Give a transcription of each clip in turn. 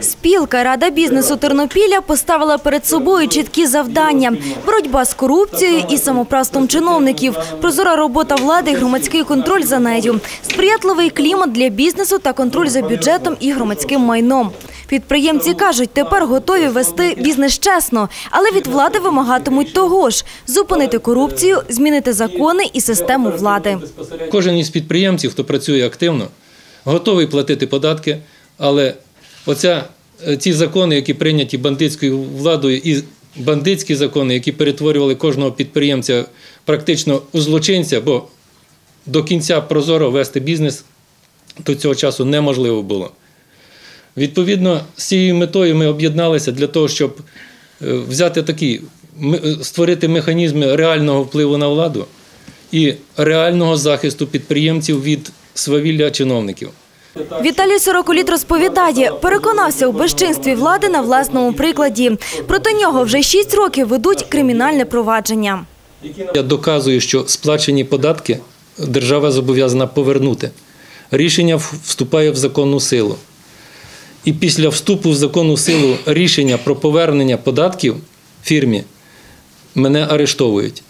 Спілка Рада бізнесу Тернопіля поставила перед собою чіткі завдання: боротьба з корупцією і самоправством чиновників, прозора робота влади, і громадський контроль за нею, сприятливий клімат для бізнесу та контроль за бюджетом і громадським майном. Підприємці кажуть, тепер готові вести бізнес чесно, але від влади вимагатимуть того ж – зупинити корупцію, змінити закони і систему влади. Кожен із підприємців, хто працює активно, готовий платити податки, але оця, е, ці закони, які прийняті бандитською владою, і бандитські закони, які перетворювали кожного підприємця практично у злочинця, бо до кінця прозоро вести бізнес до цього часу неможливо було. Відповідно, з цією метою ми об'єдналися для того, щоб е, взяти такі, е, створити механізми реального впливу на владу і реального захисту підприємців від свавілля чиновників. Віталій Сороколіт розповідає, переконався у безчинстві влади на власному прикладі. Проти нього вже шість років ведуть кримінальне провадження. Я доказую, що сплачені податки держава зобов'язана повернути. Рішення вступає в законну силу. І після вступу в законну силу рішення про повернення податків фірмі мене арештовують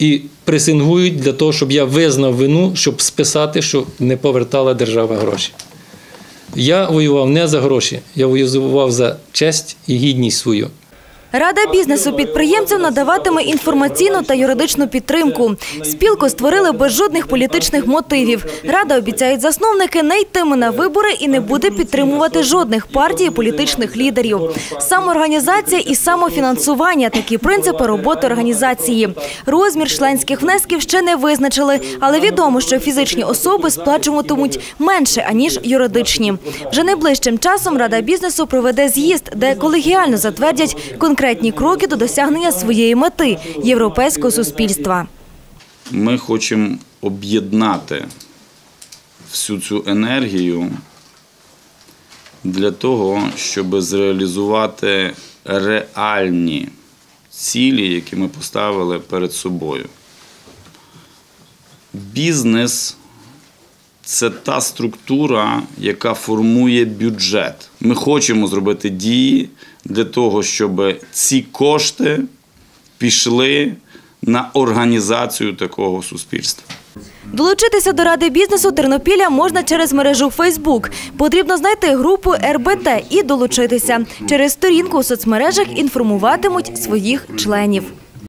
і пресингують для того, щоб я визнав вину, щоб списати, що не повертала держава гроші. Я воював не за гроші, я воював за честь і гідність свою. Рада бізнесу підприємцям надаватиме інформаційну та юридичну підтримку. Спілку створили без жодних політичних мотивів. Рада обіцяють засновники не йтиме на вибори і не буде підтримувати жодних партій політичних лідерів. Самоорганізація і самофінансування – такі принципи роботи організації. Розмір членських внесків ще не визначили, але відомо, що фізичні особи сплачуватимуть менше аніж юридичні. Вже найближчим часом Рада бізнесу проведе з'їзд, де колегіально затвердять конкретні кроки до досягнення своєї мети європейського суспільства. Ми хочемо об'єднати всю цю енергію для того, щоб зреалізувати реальні цілі, які ми поставили перед собою. Бізнес це та структура, яка формує бюджет. Ми хочемо зробити дії для того, щоб ці кошти пішли на організацію такого суспільства. Долучитися до Ради бізнесу Тернопіля можна через мережу Фейсбук. Потрібно знайти групу РБТ і долучитися. Через сторінку у соцмережах інформуватимуть своїх членів.